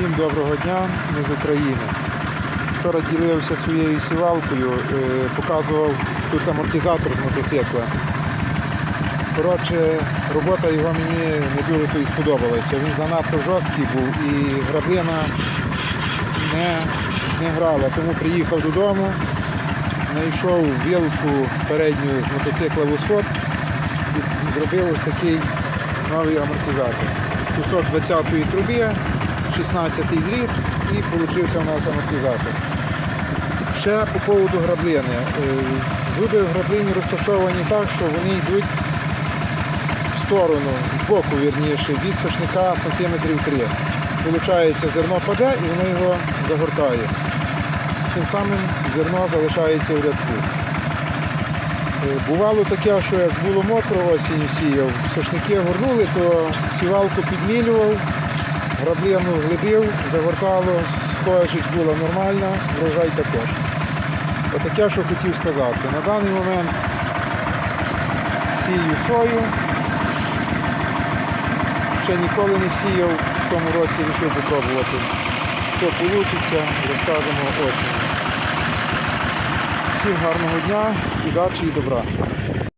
Всім доброго дня, ми з України. Вчора ділився своєю сівалкою, е, показував тут амортизатор з мотоцикла. Коротше, робота його мені не дуже то і сподобалася. Він занадто жорсткий був і граблина не, не грала. Тому приїхав додому, знайшов вилку передню з мотоцикла в усход і зробив ось такий новий амортизатор. Кусок 20-ї труби, 16-й дріт і получився у нас амортизатор. Ще по поводу граблини. Е, Зуби в граблині розташовані так, що вони йдуть в сторону, з боку, вірніше, від сошника сантиметрів 3. Получається, зерно паде і воно його загортає. Тим самим зерно залишається в рядку. Е, Бувало таке, що як було мокро осінню сіяв, сошники горнули, то сівалку підмілював, граблину глибив, загортало, скожить була нормальна, врожай також. Отаке, що хотів сказати. На даний момент сію сою. Ще ніколи не сіяв, в тому році вирішив попробувати. Що вийде, розкажемо осінь. Всім гарного дня, удачі і добра.